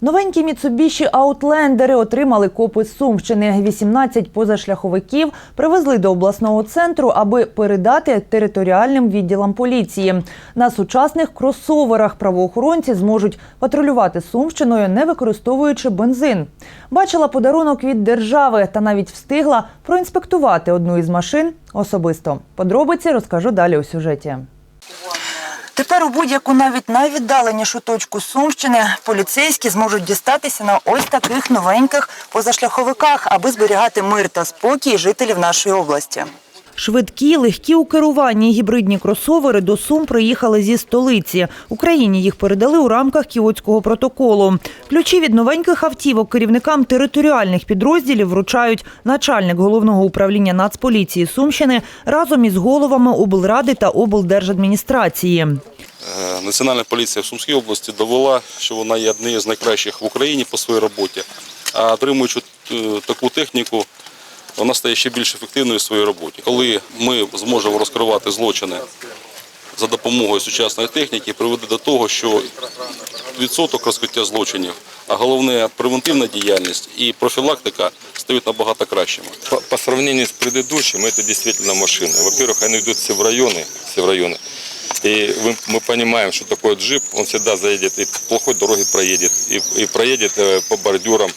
Новенькі Міцубіші Аутлендери отримали копи Сумщини. 18 позашляховиків привезли до обласного центру, аби передати територіальним відділам поліції. На сучасних кросоверах правоохоронці зможуть патрулювати Сумщиною, не використовуючи бензин. Бачила подарунок від держави та навіть встигла проінспектувати одну із машин особисто. Подробиці розкажу далі у сюжеті. Тепер у будь-яку навіть найвіддаленішу точку Сумщини поліцейські зможуть дістатися на ось таких новеньких позашляховиках, аби зберігати мир та спокій жителів нашої області. Швидкі, легкі у керуванні гібридні кросовери до Сум приїхали зі столиці. Україні їх передали у рамках Кіотського протоколу. Ключі від новеньких автівок керівникам територіальних підрозділів вручають начальник головного управління Нацполіції Сумщини разом із головами облради та облдержадміністрації. Е, Національна поліція в Сумській області довела, що вона є однією з найкращих в Україні по своїй роботі. А отримуючи е, таку техніку, вона стає ще більш ефективною в своїй роботі. Коли ми зможемо розкривати злочини за допомогою сучасної техніки, приведе до того, що відсоток розкриття злочинів, а головне превентивна діяльність і профілактика стають набагато кращими. По, по сравнению с предыдущим, это действительно машины. Во-первых, они идут все в районы, все в районы. И вы- мы понимаем, что такой джип, он всегда заедет и по плохой дороге проедет, и, и проедет э, по бордюрам.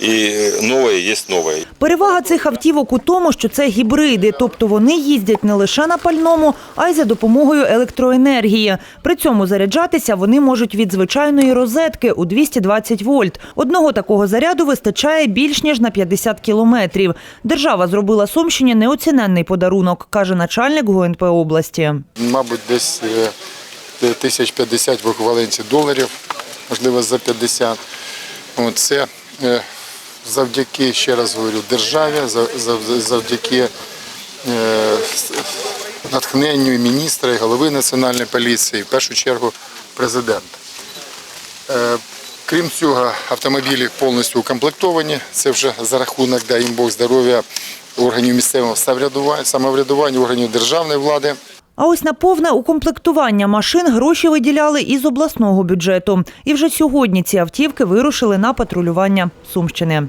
И э, новое есть новое. Перевага цих автівок у тому, що це гібриди, тобто вони їздять не лише на пальному, а й за допомогою електроенергії. При цьому заряджатися вони можуть від звичайної розетки у 220 вольт. Одного такого заряду вистачає більш ніж на 50 кілометрів. Держава зробила Сумщині неоціненний подарунок, каже начальник ГУНП області. мабуть, десь е, тисяч 50 в еквіваленті доларів, можливо, за 50. Це е, завдяки, ще раз говорю, державі, за- за- завдяки е, натхненню і міністра, і голови національної поліції, в першу чергу президента. Е, Крім цього, автомобілі повністю укомплектовані. Це вже за рахунок, дай їм Бог здоров'я органів місцевого самоврядування, органів державної влади. А ось на повне укомплектування машин гроші виділяли із обласного бюджету. І вже сьогодні ці автівки вирушили на патрулювання Сумщини.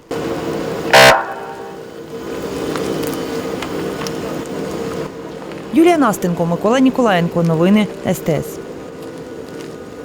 Юлія Настенко, Микола Ніколаєнко. Новини СТС.